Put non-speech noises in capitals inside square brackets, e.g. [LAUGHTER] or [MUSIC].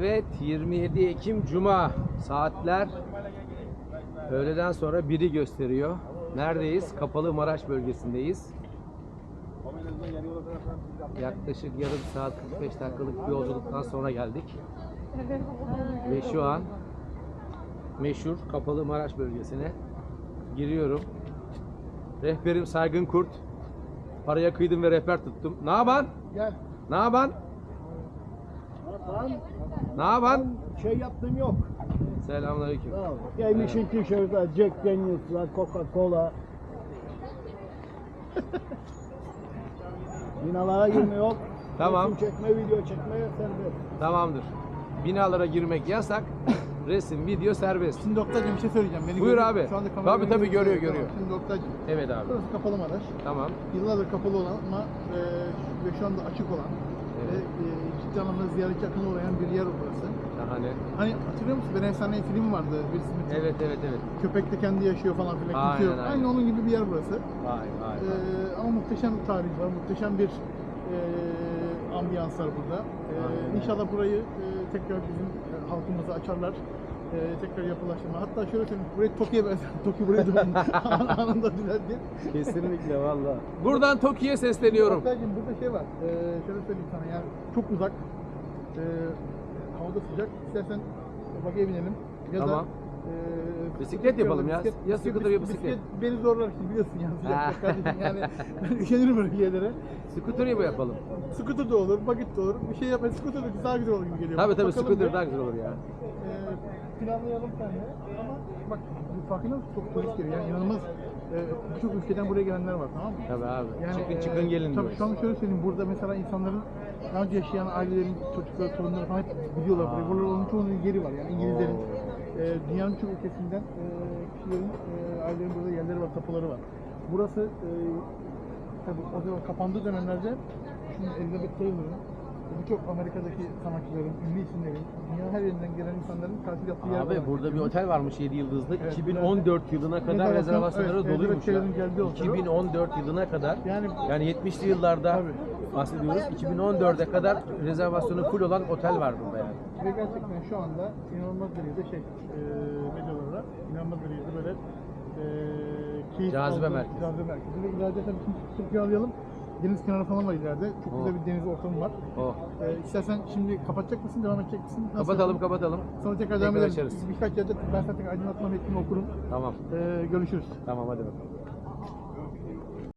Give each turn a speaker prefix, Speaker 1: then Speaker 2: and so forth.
Speaker 1: Evet 27 Ekim Cuma saatler öğleden sonra biri gösteriyor. Neredeyiz? Kapalı Maraş bölgesindeyiz. Yaklaşık yarım saat 45 dakikalık bir yolculuktan sonra geldik. Ve şu an meşhur Kapalı Maraş bölgesine giriyorum. Rehberim Saygın Kurt. Paraya kıydım ve rehber tuttum. Ne yapan?
Speaker 2: Gel.
Speaker 1: Ne yapan?
Speaker 2: Ben,
Speaker 1: Ne yapan?
Speaker 2: ben şey yaptığım yok.
Speaker 1: Selamünaleyküm.
Speaker 2: Tamam. Giymişin tişörtler, Jack Daniels'lar, Coca-Cola. [LAUGHS] Binalara girme yok.
Speaker 1: Tamam.
Speaker 2: Resim çekme, video çekme serbest.
Speaker 1: Tamamdır. Binalara girmek yasak. Resim, video serbest.
Speaker 3: Şimdi Oktay'cığım bir şey söyleyeceğim. Beni
Speaker 1: Buyur
Speaker 3: görüyor-
Speaker 1: abi.
Speaker 3: Şu anda
Speaker 1: Tabii, tabii, görüyor,
Speaker 3: Tamam,
Speaker 1: görüyor.
Speaker 3: Şimdi Oktay'cığım.
Speaker 1: Evet abi.
Speaker 3: Burası kapalı Maraş.
Speaker 1: Tamam.
Speaker 3: Yıllardır kapalı olan ama e, ve şu anda açık olan
Speaker 1: Evet.
Speaker 3: ve e, ciddi anlamda ziyaretçi akını uğrayan bir yer burası.
Speaker 1: Şahane.
Speaker 3: Hani hatırlıyor musun? Ben efsane film vardı. Will Smith'in.
Speaker 1: Evet evet evet.
Speaker 3: Köpek de kendi yaşıyor falan filan.
Speaker 1: Aynen,
Speaker 3: yok.
Speaker 1: aynen.
Speaker 3: Aynı onun gibi bir yer burası.
Speaker 1: Vay vay.
Speaker 3: E, ama muhteşem bir tarih var. Muhteşem bir e, ambiyans var burada. E,
Speaker 1: Aynen.
Speaker 3: inşallah burayı e, tekrar bizim e, halkımıza açarlar. E, tekrar yapılaştırma. Hatta şöyle söyleyeyim, burayı Tokyo'ya benzer. [LAUGHS] Tokyo buraya dönün. [LAUGHS] Anında düzeldi.
Speaker 1: Kesinlikle valla. Buradan Toki'ye sesleniyorum.
Speaker 3: Oktay'cığım burada şey var. Ee, şöyle söyleyeyim sana yani çok uzak. Ee, havada sıcak. İstersen bakaya binelim. Ya
Speaker 1: Tamam.
Speaker 3: da e,
Speaker 1: Bisiklet yapalım ya. Ya scooter ya bisiklet.
Speaker 3: beni zorlar ki biliyorsun yani
Speaker 1: Ha. [LAUGHS]
Speaker 3: sıcak kardeşim yani ben üşenirim öyle yerlere.
Speaker 1: Scooter bu yapalım.
Speaker 3: Scooter da olur, bagit de olur. Bir şey yapalım. Scooter da daha güzel olur gibi geliyor.
Speaker 1: Tabii tabii
Speaker 3: Bakalım
Speaker 1: scooter
Speaker 3: bir.
Speaker 1: daha güzel olur ya.
Speaker 3: Planlayalım seninle. Ama bak farkında mısın? Çok turist geliyor. Yani inanılmaz e, birçok ülkeden buraya gelenler var tamam mı?
Speaker 1: Tabii abi. çıkın
Speaker 3: e,
Speaker 1: çıkın gelin
Speaker 3: Tabii
Speaker 1: diyoruz.
Speaker 3: şu an şöyle söyleyeyim. Burada mesela insanların daha önce yaşayan ailelerin çocukları, torunları falan hep biliyorlar burayı. Burada onun çoğunun yeri var. Yani İngilizlerin, e, dünyanın çoğu ülkesinden e, kişilerin, e, ailelerin burada yerleri var, tapuları var. Burası e, tabii o zaman kapandığı dönemlerde şimdi Elizabeth Taylor'ın birçok Amerika'daki sanatçıların, ünlü isimlerin, dünya her yerinden gelen insanların tatil yaptığı yer
Speaker 1: Abi
Speaker 3: var.
Speaker 1: burada bir otel varmış 7 yıldızlı.
Speaker 3: Evet,
Speaker 1: 2014 yılına kadar
Speaker 3: Rezervasyon-
Speaker 1: rezervasyonları
Speaker 3: evet,
Speaker 1: doluymuş ya.
Speaker 3: Elizabeth Taylor'ın geldiği otel o.
Speaker 1: 2014 yılına kadar
Speaker 3: Yani
Speaker 1: yani 70'li yıllarda
Speaker 3: Tabii.
Speaker 1: bahsediyoruz. 2014'e kadar rezervasyonu full olan otel var burada yani.
Speaker 3: Ve gerçekten şu anda inanılmaz derecede şey, e, ne diyorlar ona? İnanılmaz derecede böyle e, keyif
Speaker 1: Cazibe merkezi.
Speaker 3: Cazibe merkezi. Ve ileride tabii şimdi Türkiye alayalım. Deniz kenarı falan var ileride. Çok
Speaker 1: Oh.
Speaker 3: güzel bir deniz ortamı var.
Speaker 1: Oh.
Speaker 3: E, istersen şimdi kapatacak mısın, devam edecek misin? Nasıl
Speaker 1: Kapatalım
Speaker 3: yapalım?
Speaker 1: kapatalım.
Speaker 3: Sonra tekrar devam
Speaker 1: Tekrar
Speaker 3: edelim.
Speaker 1: açarız.
Speaker 3: Birkaç yerde ben zaten aydınlatma metnini okurum.
Speaker 1: Tamam.
Speaker 3: E, görüşürüz.
Speaker 1: Tamam hadi bakalım.